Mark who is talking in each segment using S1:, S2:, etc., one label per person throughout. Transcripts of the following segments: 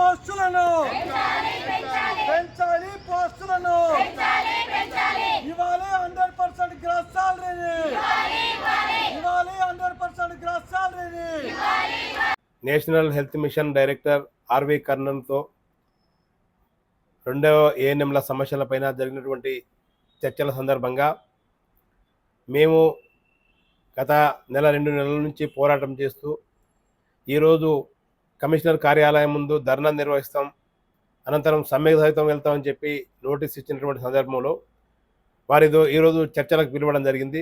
S1: పోస్టులను. పెంచాలి పోస్టులను. ఇవ్వాలి హండ్రెడ్ పర్సెంట్ గ్రాస్ సాలరీని. ఇవ్వాలి hundred percent gross సాలరీని.
S2: National Health Mission director RV కర్ణన్తో రెండవ ఏఎన్ఎంల సమస్యలపైన జరిగినటువంటి చర్చల సందర్భంగా మేము గత నెల రెండు నెలల నుంచి పోరాటం చేస్తూ ఈరోజు కమిషనర్ కార్యాలయం ముందు ధర్నా నిర్వహిస్తాం. అనంతరం సమ్మె సహితం వెళ్తామని చెప్పి నోటీస్ ఇచ్చినటువంటి సందర్భంలో వారితో ఈరోజు చర్చలకు పిలవడం జరిగింది.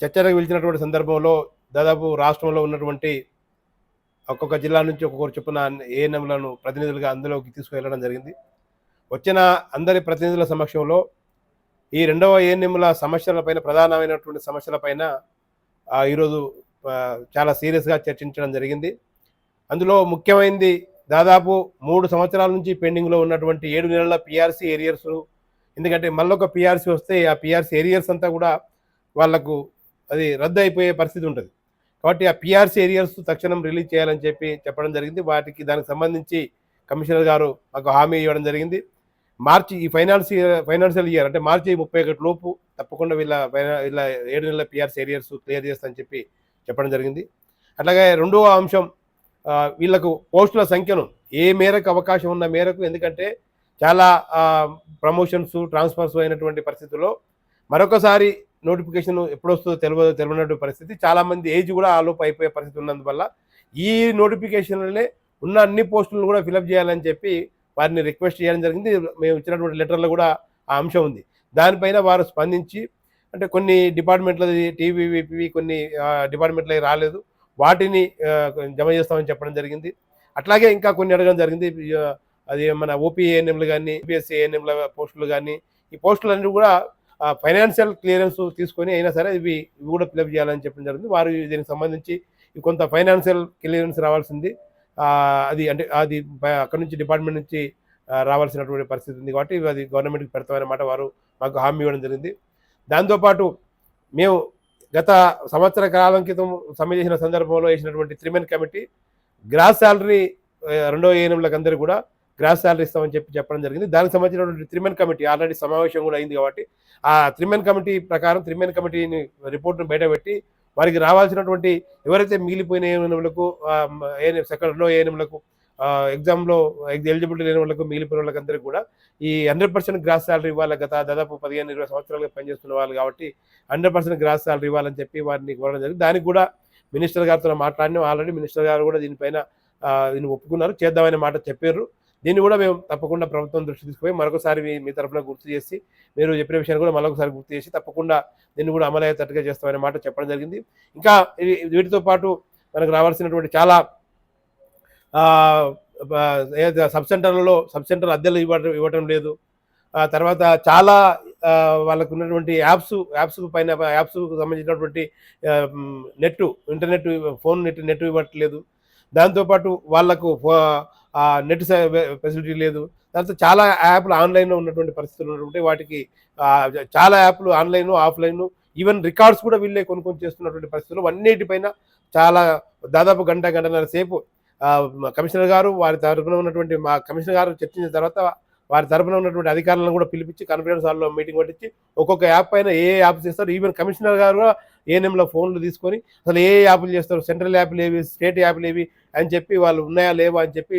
S2: చర్చలకు పిలిచినటువంటి సందర్భంలో దాదాపు రాష్ట్రంలో ఉన్నటువంటి ఒక్కొక్క జిల్లా నుంచి ఒక్కొక్కరు చొప్పున ఏఎన్ఎంలను ప్రతినిధులుగా అందులోకి తీసుకువెళ్ళడం జరిగింది. వచ్చిన అందరి ప్రతినిధుల సమక్షంలో ఈ రెండవ ఏఎన్ఎంల సమస్యలపైన ప్రధానమైనటువంటి సమస్యలపైన ఈరోజు చాలా సీరియస్గా చర్చించడం జరిగింది. అందులో ముఖ్యమైనది దాదాపు మూడు సంవత్సరాల నుంచి పెండింగ్లో ఉన్నటువంటి ఏడు నెలల పిఆర్సీ ఏరియర్స్ ఎందుకంటే మళ్ళొక పిఆర్సీ వస్తే ఆ పిఆర్సీ ఏరియర్స్ అంతా కూడా వాళ్ళకు అది రద్దు అయిపోయే పరిస్థితి ఉంటుంది. కాబట్టి ఆ పిఆర్సీ ఏరియర్స్ తక్షణం రిలీజ్ చేయాలని చెప్పి చెప్పడం జరిగింది. వాటికి దానికి సంబంధించి కమిషనర్ గారు మాకు హామీ ఇవ్వడం జరిగింది. మార్చి ఈ ఫైనాన్స్ ఫైనాన్షియల్ ఇయర్ అంటే మార్చి ముప్పై ఒకటి లోపు తప్పకుండా వీళ్ళ ఫైనా- వీళ్ళ ఏడు నెలల పిఆర్సీ ఏరియర్స్ క్లియర్ చేస్తామని చెప్పి చెప్పడం జరిగింది. అట్లాగే రెండవ అంశం వీళ్ళకు పోస్టుల సంఖ్యను ఏ మేరకు అవకాశం ఉన్న మేరకు ఎందుకంటే చాలా ప్రమోషన్స్ ట్రాన్స్ఫర్స్ అయినటువంటి పరిస్థితుల్లో మరొకసారి నోటిఫికేషన్ ఎప్పుడు వస్తుందో తెలియదు తెలియనటువంటి పరిస్థితి. చాలామంది ఏజ్ కూడా ఆలోపు అయిపోయే పరిస్థితి ఉన్నందువల్ల ఈ నోటిఫికేషన్లనే ఉన్న అన్ని పోస్టులను కూడా ఫిలప్ చేయాలని చెప్పి వారిని రిక్వెస్ట్ చేయడం జరిగింది. మేము ఇచ్చినటువంటి లెటర్లో కూడా ఆ అంశం ఉంది. దానిపైన వారు స్పందించి అంటే కొన్ని డిపార్ట్మెంట్లది టీవీవీపీ కొన్ని డిపార్ట్మెంట్లు రాలేదు. వాటిని జమ చేస్తామని చెప్పడం జరిగింది. అట్లాగే ఇంకా కొన్ని అడగడం జరిగింది. అది మన ఓపీ ఏఎన్ఎంలు కానీ యూపీఎస్సీ ఏఎన్ఎంల పోస్టులు కానీ ఈ పోస్టులన్నీ కూడా ఫైనాన్షియల్ క్లియరెన్స్ తీసుకొని అయినా సరే ఇవి ఇవి కూడా ఫిలప్ చేయాలని చెప్పడం జరిగింది. వారు దీనికి సంబంధించి కొంత ఫైనాన్షియల్ క్లియరెన్స్ రావాల్సింది. అది అంటే అది అక్కడ నుంచి డిపార్ట్మెంట్ నుంచి రావాల్సినటువంటి పరిస్థితి ఉంది కాబట్టి ఇవి అది గవర్నమెంట్కి పెడతామన్నమాట వారు మాకు హామీ ఇవ్వడం జరిగింది. దాంతోపాటు మేము గత సంవత్సర కాలం క్రితం సమ్మె చేసిన సందర్భంలో వేసినటువంటి త్రిమెన్ కమిటీ గ్రాస్ శాలరీ రెండో ఏఎన్ఎంలకు అందరూ కూడా గ్రాస్ శాలరీ ఇస్తామని చెప్పి చెప్పడం జరిగింది. దానికి సంబంధించినటువంటి త్రిమెన్ కమిటీ ఆల్రెడీ సమావేశం కూడా అయింది కాబట్టి ఆ త్రిమెన్ కమిటీ ప్రకారం త్రిమెన్ కమిటీని రిపోర్ట్ను బయటపెట్టి వారికి రావాల్సినటువంటి ఎవరైతే మిగిలిపోయిన ఏఎన్ఎంలకు ఏఎన్ఎం సెకండ్లో ఏఎన్ఎంలకు ఎగ్జామ్లో ఎలిజిబిలిటీ లేని వాళ్ళకు మిగిలిపోయిన వాళ్ళకందరికీ కూడా ఈ హండ్రెడ్ పర్సెంట్ గ్రాస్ శాలరీ ఇవ్వాలి. గత దాదాపు పదిహేను ఇరవై సంవత్సరాలుగా పనిచేస్తున్న వాళ్ళు కాబట్టి హండ్రెడ్ పర్సెంట్ గ్రాస్ శాలరీ ఇవ్వాలని చెప్పి వారిని కోరడం జరిగింది. దానికి కూడా మినిస్టర్ గారితో మాట్లాడినాం. ఆల్రెడీ మినిస్టర్ గారు కూడా దీనిపైన దీన్ని ఒప్పుకున్నారు. చేద్దామనే మాట చెప్పారు. దీన్ని కూడా మేము తప్పకుండా ప్రభుత్వం దృష్టి తీసుకుపోయి మరొకసారి మీ తరఫున గుర్తు చేసి మీరు చెప్పిన విషయాన్ని కూడా మరొకసారి గుర్తు చేసి తప్పకుండా దీన్ని కూడా అమలయ్యేటట్టుగా చేస్తామనే మాట చెప్పడం జరిగింది. ఇంకా వీటితో పాటు మనకు రావాల్సినటువంటి చాలా సబ్ సెంటర్లలో సబ్ సెంటర్ అద్దెలు ఇవ్వడం ఇవ్వటం లేదు. తర్వాత చాలా వాళ్ళకు ఉన్నటువంటి యాప్స్ యాప్స్ పైన యాప్స్కు సంబంధించినటువంటి net internet phone net net ఇవ్వట్లేదు. దాంతోపాటు వాళ్ళకు ఫో- నెట్ ఫెసిలిటీ లేదు. తర్వాత చాలా యాప్లు ఆన్లైన్లో ఉన్నటువంటి పరిస్థితులు ఉన్నటువంటి వాటికి చాలా యాప్లు ఆన్లైన్ ఆఫ్లైన్ ఈవెన్ రికార్డ్స్ కూడా వీళ్ళే కొనుక్కొని చేస్తున్నటువంటి పరిస్థితులు. అన్నిటిపైన చాలా దాదాపు గంట గంటన్నర సేపు కమిషనర్ గారు వారి తరపున ఉన్నటువంటి మా కమిషనర్ గారు చర్చించిన తర్వాత వారి తరపున ఉన్నటువంటి అధికారులను కూడా పిలిపించి కాన్ఫరెన్స్ హాల్లో మీటింగ్ పట్టించి ఒక్కొక్క యాప్ పైన ఏ యాప్ చేస్తారు ఈవెన్ కమిషనర్ గారు కూడా ఏఎన్ఎంలో ఫోన్లు తీసుకొని అసలు ఏ యాప్లు చేస్తారు సెంట్రల్ యాప్లు ఏవి స్టేట్ యాప్లు ఏవి అని చెప్పి వాళ్ళు ఉన్నాయా లేవా అని చెప్పి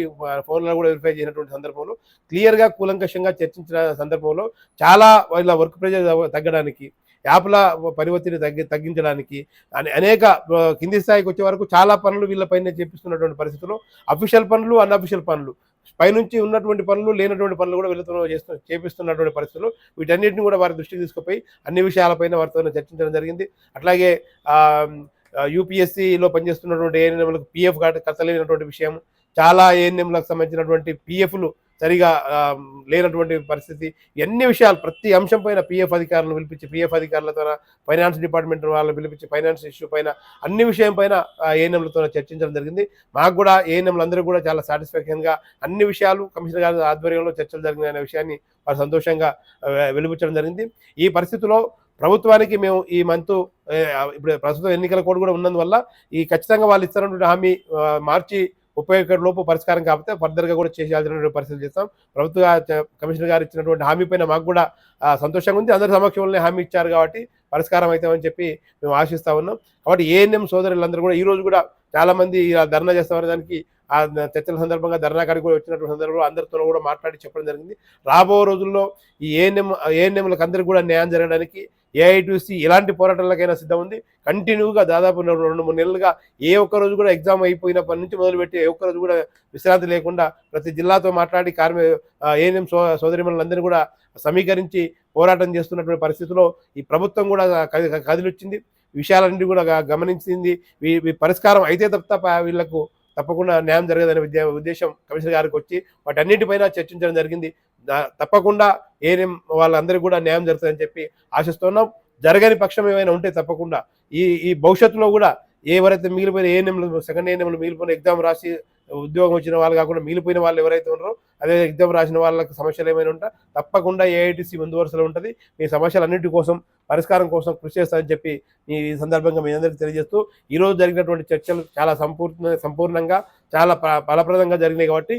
S2: ఫోన్లో కూడా వెరిఫై చేసినటువంటి సందర్భంలో క్లియర్గా కూలంకషంగా చర్చించిన సందర్భంలో చాలా వాళ్ళ వర్క్ ప్రెజర్ తగ్గడానికి యాప్ల పరివర్తిని తగ్గి తగ్గించడానికి అనే- అనేక కింది స్థాయికి వచ్చే వరకు చాలా పనులు వీళ్ళపైనే చేపిస్తున్నటువంటి పరిస్థితుల్లో అఫీషియల్ పనులు అన్అఫీషియల్ పనులు. పైనుంచి ఉన్నటువంటి పనులు లేనటువంటి పనులు కూడా వీళ్ళతో చేస్తు చేపిస్తున్నటువంటి పరిస్థితులు. వీటన్నిటిని కూడా వారి దృష్టికి తీసుకుపోయి అన్ని విషయాలపైన వారితో చర్చించడం జరిగింది. అట్లాగే యూపీఎస్సీలో పనిచేస్తున్నటువంటి ఏఎన్ఎంలకు పిఎఫ్ కట్టలేనటువంటి విషయం. చాలా ఏఎన్ఎంలకు సంబంధించినటువంటి పిఎఫ్లు సరిగా లేనటువంటి పరిస్థితి. ఎన్ని విషయాలు ప్రతి అంశం పైన పిఎఫ్ అధికారులను పిలిపించి పిఎఫ్ అధికారులతో ఫైనాన్స్ డిపార్ట్మెంట్ వాళ్ళని పిలిపించి ఫైనాన్స్ ఇష్యూ పైన అన్ని విషయం పైన ఏఎన్ఎంలతో చర్చించడం జరిగింది. మాకు కూడా ఏఎన్ఎంలు అందరూ కూడా చాలా సాటిస్ఫాక్షన్గా అన్ని విషయాలు కమిషనర్ గారి ఆధ్వర్యంలో చర్చలు జరిగిన విషయాన్ని వారు సంతోషంగా ఆ, జరిగింది. ఈ పరిస్థితిలో ప్రభుత్వానికి మేము ఈ మంత్ ఇప్పుడు ప్రస్తుతం ఎన్నికల కోడ్ కూడా ఉన్నందువల్ల ఈ ఖచ్చితంగా వాళ్ళు ఇస్తున్నటువంటి హామీ మార్చి ముప్పై ఒకటి లోపు పరిష్కారం కాకపోతే ఫర్దర్గా కూడా చేసేయాల్సినటువంటి పరిస్థితులు చేస్తాం. ప్రభుత్వ కమిషనర్ గారు ఇచ్చినటువంటి హామీ పైన మాకు కూడా సంతోషంగా ఉంది. అందరి సమక్షంలోనే హామీ ఇచ్చారు కాబట్టి పరిష్కారం అవుతామని చెప్పి మేము ఆశిస్తా ఉన్నాం. కాబట్టి ఏఎన్ఎం సోదరులందరూ కూడా ఈ రోజు కూడా చాలామంది ధర్నా చేస్తామనే దానికి. ఆ చర్చల సందర్భంగా ధర్నా కాడికి కూడా వచ్చినటువంటి సందర్భంలో అందరితో కూడా మాట్లాడి చెప్పడం జరిగింది. రాబో రోజుల్లో ఈ ఏఎన్ఎం ఏఎన్ఎంలకు అందరికీ కూడా న్యాయం జరగడానికి ఏఐటీసీ ఎలాంటి పోరాటాలకైనా సిద్ధం ఉంది. కంటిన్యూగా దాదాపు రెండు రెండు మూడు నెలలుగా ఏ ఒక్క రోజు కూడా ఎగ్జామ్ అయిపోయినప్పటి నుంచి మొదలుపెట్టి ఏ ఒక్క రోజు కూడా విశ్రాంతి లేకుండా ప్రతి జిల్లాతో మాట్లాడి కార్మి ఏఎన్ఎం సో సోదరిమణులందరినీ కూడా సమీకరించి పోరాటం చేస్తున్నటువంటి పరిస్థితిలో ఈ ప్రభుత్వం కూడా కదిలొచ్చింది. విషయాలన్నింటి కూడా గమనించింది. వీ పరిష్కారం అయితే తప్ప వీళ్ళకు తప్పకుండా న్యాయం జరగదనే విద్య ఉద్దేశం కమిషనర్ గారికి వచ్చి వాటన్నిటిపైన చర్చించడం జరిగింది. తప్పకుండా ఏఎన్ఎం వాళ్ళందరికీ కూడా న్యాయం జరుగుతుందని చెప్పి ఆశిస్తున్నాం. జరగని పక్షం ఏమైనా ఉంటే తప్పకుండా ఈ ఈ భవిష్యత్తులో కూడా ఎవరైతే మిగిలిపోయిన ఏఎన్ఎంలు సెకండ్ ఏఎన్ఎంలు మిగిలిపోయిన ఎగ్జామ్ రాసి ఉద్యోగం వచ్చిన వాళ్ళు కాకుండా మిగిలిపోయిన వాళ్ళు ఎవరైతే ఉన్నారో అదే ఎగ్జామ్ రాసిన వాళ్ళకి సమస్యలు ఏమైనా ఉంటా తప్పకుండా ఏఐటీసీ ముందు వరుసలో ఉంటుంది. మీ సమస్యలన్నింటి కోసం పరిష్కారం కోసం కృషి చేస్తానని చెప్పి ఈ సందర్భంగా మీ అందరికీ తెలియజేస్తూ ఈరోజు జరిగినటువంటి చర్చలు చాలా సంపూర్ణ సంపూర్ణంగా చాలా ఫలప్రదంగా జరిగినాయి కాబట్టి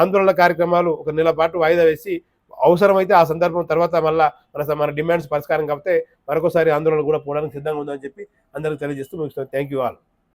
S2: ఆందోళన కార్యక్రమాలు ఒక నెల పాటు వాయిదా వేసి అవసరమైతే ఆ సందర్భం తర్వాత మళ్ళా మన మన డిమాండ్స్ పరిష్కారం కాబట్టి మరొకసారి ఆందోళన కూడా పోవడానికి సిద్ధంగా ఉందని చెప్పి అందరికీ తెలియజేస్తూ ముగిస్తాను థ్యాంక్ యూ ఆల్